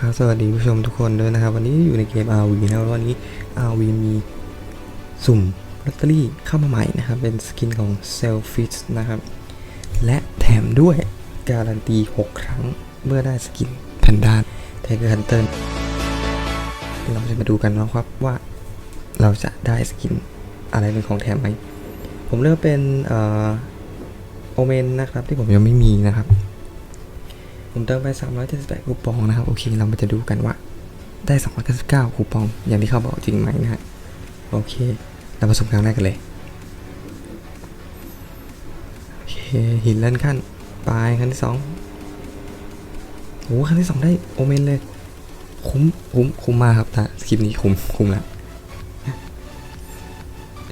ครับ สวัสดีผู้ชมทุกคนด้วยนะครับ วันนี้อยู่ในเกม RV นะครับวันนี้ RV มีสุ่มลอตเตอรี่เข้ามาใหม่นะครับ เป็นสกินของ Selfish นะครับ และแถมด้วยการันตี 6 ครั้งเมื่อได้สกินแพนด้าไทเกอร์ฮันเตอร์เราจะมาดูกันนะครับว่าเราจะได้สกินอะไรเป็นของแถมไหมผมเลือกเป็นโอเมนนะครับที่ผมยังไม่มีนะครับ ผมเติมไป 378คูปองนะครับ โอเค เรามาจะดูกันว่าได้ 299คูปอง อย่างที่เขาบอกจริงไหมนะฮะ โอเค เรามาสมครั้งแรกกันเลย โอเค หินเลื่อนขั้น ปลายครั้งที่สองโอ้ครั้งที่สองได้โอเมนเลย คุ้ม คุ้ม คุ้มมากครับนะคลิปนี้คุ้ม คุ้มแล้ว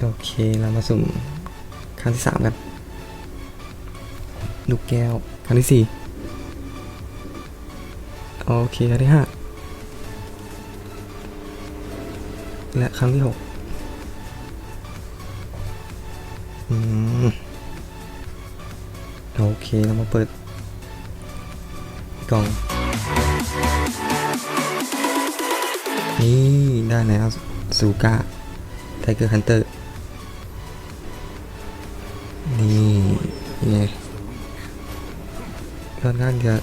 โอเค เรามาสุ่มครั้งที่สามกันลูกแก้วครั้งที่สี่ โอเคครั้งที่ห้าและครั้งที่หกอืมโอเคเรามาเปิดกล่อง นี่ได้แล้วซูก้าไทเกอร์ฮันเตอร์ นี่ไงค่อนข้างจะ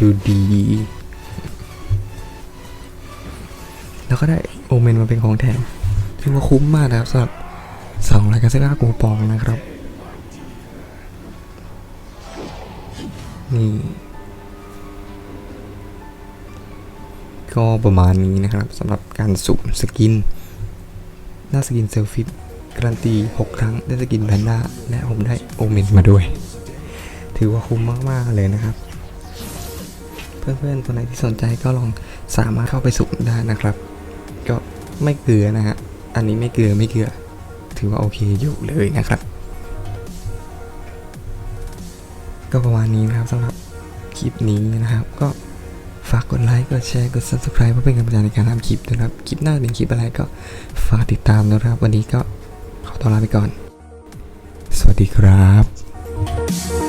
ดูดี แล้วก็ได้โอเมนมาเป็นของแถมถือว่าคุ้มมากนะครับสำหรับสองรายการเซก้ากูปองนะครับ นี่ ก็ประมาณนี้นะครับสำหรับการสุ่มสกิน หน้าสกินเซลฟี่การันตี 6 ครั้งได้สกินแพนด้าและผมได้โอเมนมาด้วย ถือว่าคุ้มมาก ๆ เลยนะครับ เพื่อนๆตัวไหนที่สนใจก็ลองสามารถเข้าไปสุ่มได้นะครับ ก็ไม่เกลือนะฮะ อันนี้ไม่เกลือไม่เกลือ ถือว่าโอเคอยู่เลยนะครับ ก็ประมาณนี้นะครับสำหรับคลิปนี้นะครับ ก็ฝากกดไลค์ กดแชร์ กด subscribe เพื่อเป็นกำลังใจในการทำคลิปนะครับ คลิปหน้าเป็นคลิปอะไรก็ฝากติดตามนะครับ วันนี้ก็ขอตัวลาไปก่อน สวัสดีครับ